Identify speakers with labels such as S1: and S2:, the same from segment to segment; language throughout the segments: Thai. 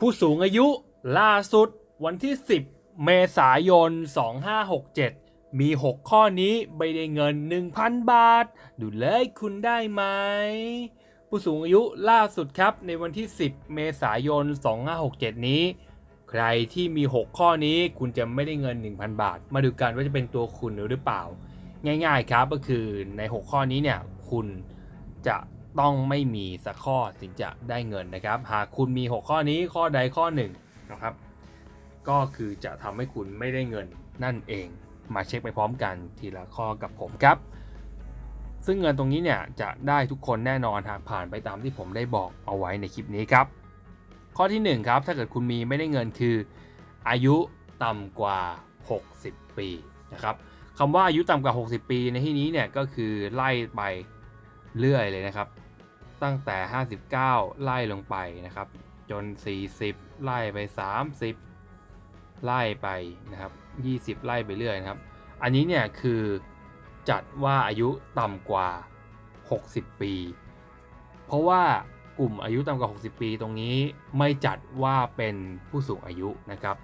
S1: ผู้สูงอายุล่าสุดวันที่ 10 เมษายน 2567 มี 6 ข้อนี้ไม่ได้เงิน 1,000 บาท ดูเลยคุณได้ไหม ผู้สูงอายุล่าสุดครับในวันที่ 10 เมษายน 2567 นี้ ใครที่มี 6 ข้อนี้คุณจะไม่ได้เงิน 1,000 บาท มาดูกันว่าจะเป็นตัวคุณหรือเปล่า ง่ายๆครับก็คือใน 6 ข้อนี้เนี่ยคุณจะ ต้องไม่มีสักข้อถึงจะได้เงินนะครับ หากคุณมี 6 ข้อนี้ข้อใดข้อหนึ่งนะครับ ก็คือจะทำให้คุณไม่ได้เงินนั่นเองมาเช็คไปพร้อมกันทีละข้อกับผมครับ ซึ่งเงินตรงนี้เนี่ยจะได้ทุกคนแน่นอนหากผ่านไปตามที่ผมได้บอกเอาไว้ในคลิปนี้ครับ ข้อที่1ครับถ้าเกิดคุณมีไม่ได้เงินคือ อายุต่ำกว่า 60 ปีนะครับคำว่าอายุต่ำกว่า 60 ปีในที่นี้เนี่ยก็คือไล่ไปเรื่อยเลยนะครับ ตั้งแต่ 59 ไล่ลงไปนะครับ จน 40 ไล่ไป 30 ไล่ไปนะครับ 20 ไล่ไปเรื่อยนะครับ อันนี้เนี่ยคือจัดว่าอายุต่ำกว่า 60 ปี เพราะว่ากลุ่มอายุต่ำกว่า 60 ปีตรงนี้ไม่จัดว่าเป็นผู้สูงอายุนะครับ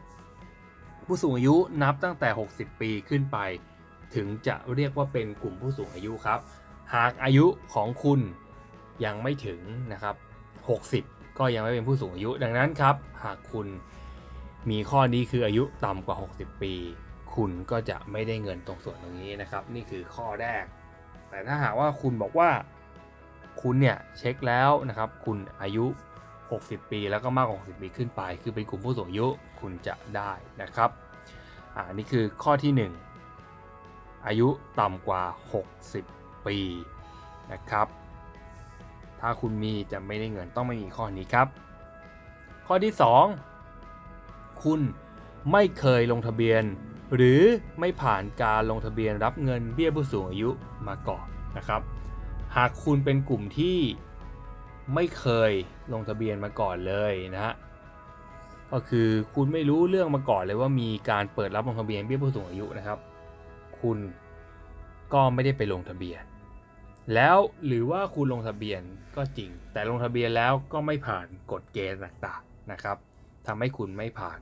S1: ผู้สูงอายุนับตั้งแต่ 60 ปีขึ้นไป ถึงจะเรียกว่าเป็นกลุ่มผู้สูงอายุครับ หากอายุของคุณ ยังไม่ถึงนะครับ 60 ก็ยังไม่เป็นผู้สูงอายุ ดังนั้นครับ หากคุณมีข้อนี้คืออายุต่ำกว่า 60 ปี คุณก็จะไม่ได้เงินตรงส่วนตรงนี้นะครับ นี่คือข้อแรก แต่ถ้าหากว่าคุณบอกว่าคุณเนี่ยเช็คแล้วนะครับ คุณอายุ 60 ปี แล้วก็มากกว่า60 ปีขึ้นไป คือเป็นกลุ่มผู้สูงอายุคุณจะได้นะครับอ่านี่คือข้อที่ 1 อายุต่ำกว่า 60 ปีนะครับ ถ้าคุณมีจะไม่ได้เงินต้องไม่มีข้อนี้ครับ ข้อที่ 2 คุณไม่เคยลงทะเบียน หรือไม่ผ่านการลงทะเบียนรับเงินเบี้ยผู้สูงอายุมาก่อนนะครับ หากคุณเป็นกลุ่มที่ไม่เคยลงทะเบียนมาก่อนเลยนะฮะก็คือคุณไม่รู้เรื่องมาก่อนเลยว่ามีการเปิดรับลงทะเบียนเบี้ยผู้สูงอายุนะครับ คุณก็ไม่ได้ไปลงทะเบียน แล้วหรือว่าคุณลงทะเบียนก็จริง แต่ลงทะเบียนแล้วก็ไม่ผ่านกฎเกณฑ์ต่างๆนะครับทำให้คุณไม่ผ่าน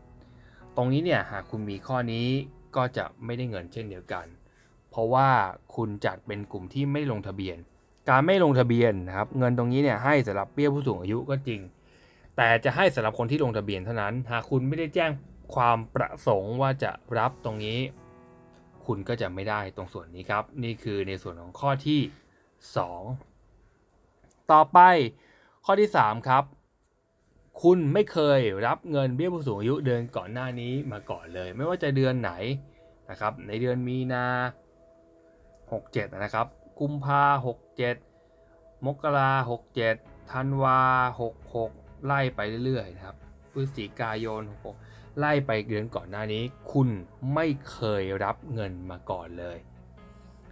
S1: ตรงนี้เนี่ยหากคุณมีข้อนี้ก็จะไม่ได้เงินเช่นเดียวกัน เพราะว่าคุณจัดเป็นกลุ่มที่ไม่ลงทะเบียน การไม่ลงทะเบียนนะครับเงินตรงนี้เนี่ยให้สำหรับเบี้ยผู้สูงอายุก็จริง แต่จะให้สำหรับคนที่ลงทะเบียนเท่านั้น หากคุณไม่ได้แจ้งความประสงค์ว่าจะรับตรงนี้ คุณก็จะไม่ได้ตรงส่วนนี้ครับ นี่คือในส่วนของข้อที่ 2 ต่อไปข้อที่ 3 ครับ คุณไม่เคยรับเงินเบี้ยผู้สูงอายุเดือนก่อนหน้านี้มาก่อนเลย ไม่ว่าจะเดือนไหนนะครับในเดือนมีนา 67 นะครับกุมภา67 มกรา67ธันวา66 ไล่ไปเรื่อยๆนะครับพฤศจิกายน66ไล่ไปเดือนก่อนหน้านี้ คุณไม่เคยรับเงินมาก่อนเลย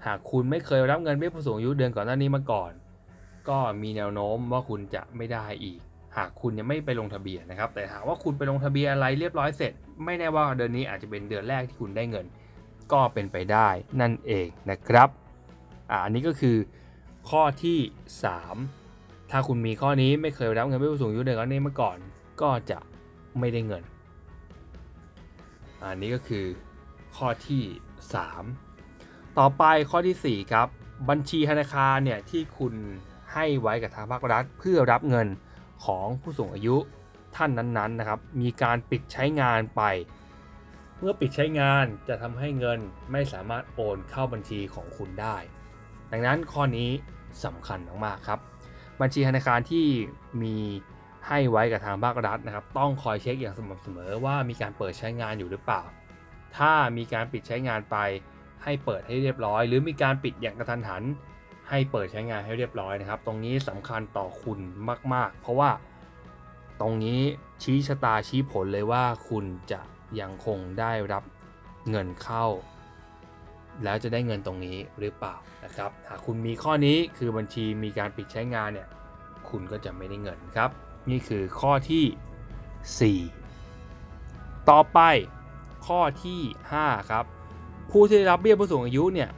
S1: หากคุณไม่เคยรับเงินเบี้ยผู้สูงอายุเดือนก่อนหน้านี้มาก่อน ก็มีแนวโน้มว่าคุณจะไม่ได้อีก หากคุณยังไม่ไปลงทะเบียนนะครับ แต่หากว่าคุณไปลงทะเบียนอะไรเรียบร้อยเสร็จ ไม่แน่ว่าเดือนนี้อาจจะเป็นเดือนแรกที่คุณได้เงิน ก็เป็นไปได้นั่นเองนะครับอ่าอันนี้ก็คือข้อที่ 3 ถ้าคุณมีข้อนี้ไม่เคยรับเงินเบี้ยผู้สูงอายุเดือนก่อนหน้านี้มาก่อน ก็จะไม่ได้เงิน อันนี้ก็คือข้อที่ 3 ต่อไปข้อทีสี่ 4 ครับ บัญชีธนาคารเนี่ยที่คุณให้ไว้กับทางภาครัฐ เพื่อรับเงินของผู้สูงอายุท่านนั้นๆนะครับ มีการปิดใช้งานไป เมื่อปิดใช้งานจะทำให้เงินไม่สามารถโอนเข้าบัญชีของคุณได้ ดังนั้นข้อนี้สำคัญมากๆครับ บัญชีธนาคารที่มีให้ไว้กับทางภาครัฐนะครับ ต้องคอยเช็คอย่างสม่ำเสมอว่ามีการเปิดใช้งานอยู่หรือเปล่า ถ้ามีการปิดใช้งานไป ให้เปิดให้เรียบร้อย หรือมีการปิดอย่างกระทันหัน ให้เปิดใช้งานให้เรียบร้อยนะครับ ตรงนี้สำคัญต่อคุณมาก ๆ เพราะว่าตรงนี้ชี้ชะตาชี้ผลเลยว่าคุณจะยังคงได้รับเงินเข้า แล้วจะได้เงินตรงนี้หรือเปล่านะครับหากคุณมีข้อนี้คือบัญชีมีการปิดใช้งานเนี่ยคุณก็จะไม่ได้เงินครับ นี่คือข้อที่ 4 ต่อไปข้อที่ 5 ครับ ผู้ที่ได้รับเบี้ยผู้สูงอายุเนี่ย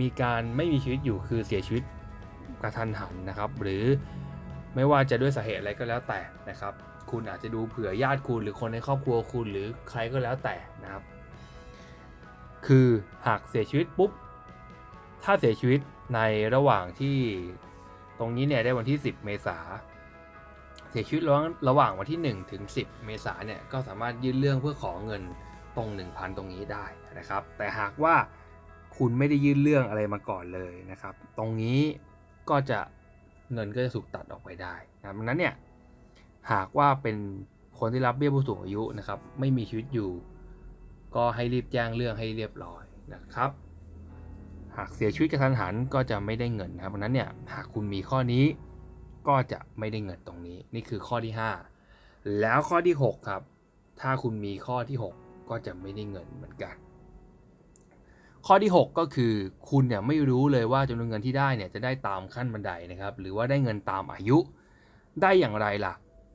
S1: มีการไม่มีชีวิตอยู่คือเสียชีวิตกระทันหันนะครับ หรือไม่ว่าจะด้วยสาเหตุอะไรก็แล้วแต่นะครับ คุณอาจจะดูเผื่อญาติคุณหรือคนในครอบครัวคุณหรือใครก็แล้วแต่นะครับ คือหากเสียชีวิตปุ๊บถ้าเสียชีวิตในระหว่างที่ตรงนี้เนี่ยได้วันที่ 10 เมษาเสียชีวิตระหว่างวันที่ 1 ถึง 10 เมษาเนี่ยก็สามารถยื่นเรื่องเพื่อขอเงิน ตรง 1,000 ตรงนี้ได้นะครับ แต่หากว่าคุณไม่ได้ยื่นเรื่องอะไรมาก่อนเลยนะครับ ตรงนี้ก็จะเงินก็จะถูกตัดออกไปได้นะครับดังนั้นเนี่ยหากว่าเป็นคนที่รับเบี้ยผู้สูงอายุนะครับ ไม่มีชีวิตอยู่ ก็ให้รีบแจ้งเรื่องให้เรียบร้อยนะครับ หากเสียชีวิตกระทันหันก็จะไม่ได้เงินนะครับดังนั้นเนี่ยหากคุณมีข้อนี้ก็จะไม่ได้เงินตรงนี้ นี่คือข้อที่ 5 แล้วข้อที่ 6 ครับ ถ้าคุณมีข้อที่ 6 ก็จะไม่ได้เงินเหมือนกัน ข้อที่ 6 ก็คือ คุณเนี่ยไม่รู้เลยว่าจำนวนเงินที่ได้เนี่ยจะได้ตามขั้นบันไดนะครับ หรือว่าได้เงินตามอายุได้อย่างไรล่ะ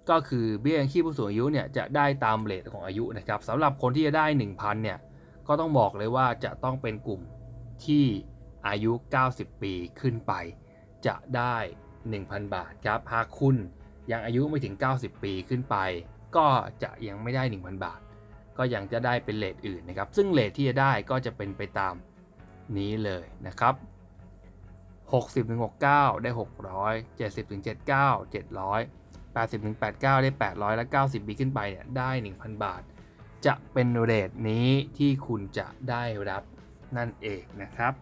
S1: ก็คือเบี้ยยังชีพผู้สูงอายุเนี่ยจะได้ตามเรทของอายุนะครับสำหรับคนที่จะได้ 1,000เนี่ยก็ต้องบอกเลยว่าจะต้องเป็นกลุ่มที่อายุ 90 ปีขึ้นไป จะได้ 1,000 บาทครับหากคุณยังอายุไม่ถึง 90 ปีขึ้นไป ก็จะยังไม่ได้ 1,000 บาท ก็ยังจะได้เป็นเลทอื่นนะครับ ซึ่งเลทที่จะได้ก็จะเป็นไปตามนี้เลยนะครับ 60ถึง69 ได้ 600 70ถึง79 700 80ถึง89 ได้ 800 และ 90ปีขึ้นไปเนี่ยได้ 1,000 บาท จะเป็นเรทนี้ที่คุณจะได้รับนั่นเองนะครับ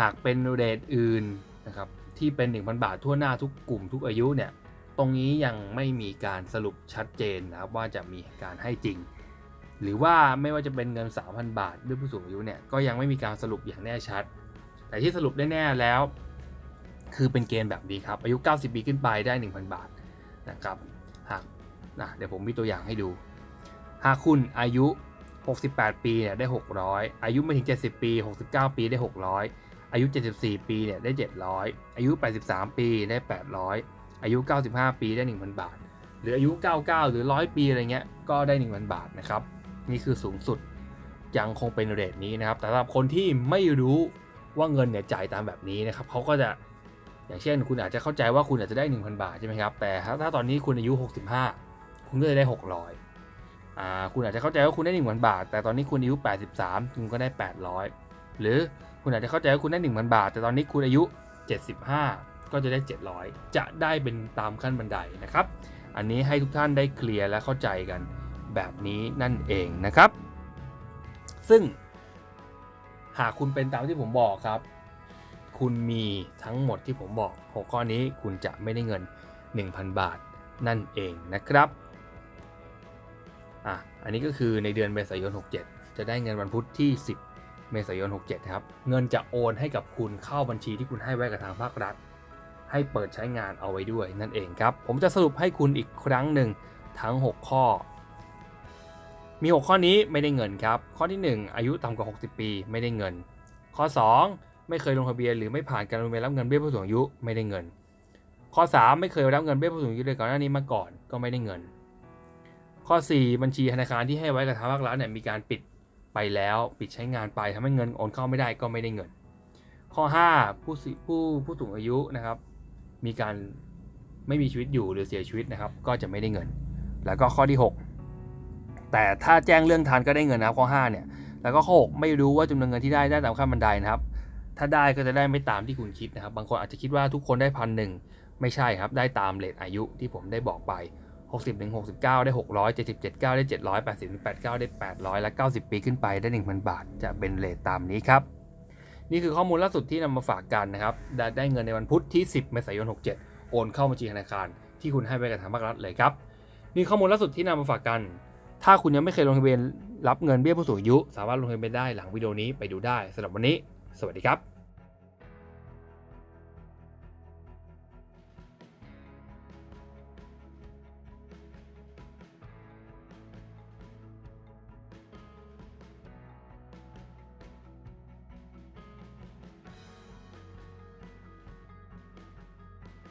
S1: หากเป็นเรทอื่นนะครับที่เป็น 1,000 บาททั่วหน้าทุกกลุ่มทุกอายุเนี่ย ตรงนี้ยังไม่มีการสรุปชัดเจนนะครับว่าจะมีการให้จริง หรือว่าไม่ว่าจะเป็นเงิน 3,000 บาทด้วยผู้สูงอายุเนี่ยก็ยังไม่มีการสรุปอย่างแน่ชัด แต่ที่สรุปได้แน่แล้ว คือเป็นเกณฑ์แบบนี้ครับอายุ 90 ปีขึ้นไปได้ 1,000 บาทนะครับหากนะเดี๋ยวผมมีตัวอย่างให้ดู หากคุณอายุ 68 ปีเนี่ยได้ 600 อายุไม่ถึง 70 ปี 69 ปีได้ 600 อายุ 74 ปีเนี่ยได้ 700 อายุ 83 ปีได้ 800 อายุ 95 ปีได้ 1,000 บาท หรืออายุ 99 หรือ 100 ปีอะไรเงี้ยก็ได้ 1,000 บาทนะครับ นี่คือสูงสุดยังคงเป็นเรทนี้นะครับ แต่สำหรับคนที่ไม่รู้ว่าเงินเนี่ยจ่ายตามแบบนี้นะครับเขาก็จะอย่างเช่น คุณอาจจะเข้าใจว่าคุณอาจจะได้ 1,000 บาทใช่ไหมครับแต่ถ้าตอนนี้คุณอายุ 65 คุณก็จะได้ 600อ่าคุณอาจจะเข้าใจว่าคุณได้1,000 บาท แต่ตอนนี้คุณอายุ 83 คุณก็ได้ 800 หรือคุณอาจจะเข้าใจว่าคุณได้ 1,000 บาท แต่ตอนนี้คุณอายุ 75 ก็จะได้ 700 จะได้เป็นตามขั้นบันไดนะครับ อันนี้ให้ทุกท่านได้เคลียร์และเข้าใจกันแบบนี้นั่นเองนะครับ ซึ่งหากคุณเป็นตามที่ผมบอกครับ คุณมีทั้งหมดที่ผมบอก6ข้อนี้คุณจะไม่ได้เงิน 1,000 บาทนั่นเองนะครับอะอันนี้ก็คือในเดือนเมษายน 67 จะได้เงินวันพุธที่ 10 เมษายน 67 ครับ เงินจะโอนให้กับคุณเข้าบัญชีที่คุณให้ไว้กับทางภาครัฐ ให้เปิดใช้งานเอาไว้ด้วยนั่นเองครับ ผมจะสรุปให้คุณอีกครั้งหนึ่งทั้ง 6 ข้อ มี 6 ข้อนี้ไม่ได้เงินครับ ข้อที่ 1 อายุต่ำกว่า 60 ปีไม่ได้เงิน ข้อ 2 ไม่เคยลงทะเบียนหรือไม่ผ่านการลงทะเบียนรับเงินเบี้ยผู้สูงอายุไม่ได้เงิน ข้อ 3 ไม่เคยรับเงินเบี้ยผู้สูงอายุเลยก่อนหน้านี้มาก่อนก็ไม่ได้เงิน ข้อ 4 บัญชีธนาคารที่ให้ไว้กับทางภาครัฐเนี่ยมีการปิดไปแล้วปิดใช้งานไปทำให้เงินโอนเข้าไม่ได้ก็ไม่ได้เงิน ข้อ 5 ผู้ผู้ผู้สูงอายุนะครับ มีการไม่มีชีวิตอยู่หรือเสียชีวิตนะครับ ก็จะไม่ได้เงิน แล้วก็ข้อที่ 6 แต่ถ้าแจ้งเรื่องทันก็ได้เงินนะครับข้อ5เนี่ยแล้วก็ข้อ6ไม่รู้ว่าจำนวนเงินที่ได้ได้ตามขั้นบันไดนะครับ ถ้าได้ก็จะได้ไม่ตามที่คุณคิดนะครับ บางคนอาจจะคิดว่าทุกคนได้พันหนึ่งไม่ใช่ครับได้ตามเลทอายุที่ผมได้บอกไป60ถึง69 ได้ 600 77 9 ได้ 700 80ถึง89 ได้ 800 และ 90 ปีขึ้นไปได้ 1,000 บาท จะเป็นเลทตามนี้ครับ นี่คือข้อมูลล่าสุดที่นำมาฝากกันนะครับ ได้เงินในวันพุธที่ 10 เมษายน 67 โอนเข้าบัญชีธนาคาร ที่คุณให้ไว้กับทางภาครัฐเลยครับนี่ข้อมูลล่าสุดที่นำมาฝากกัน ถ้าคุณยังไม่เคยลงทะเบียนรับเงินเบี้ยผู้สูงอายุ สามารถลงทะเบียนได้หลังวิดีโอนี้ไปดูได้สำหรับวันนี้ สวัสดีครับ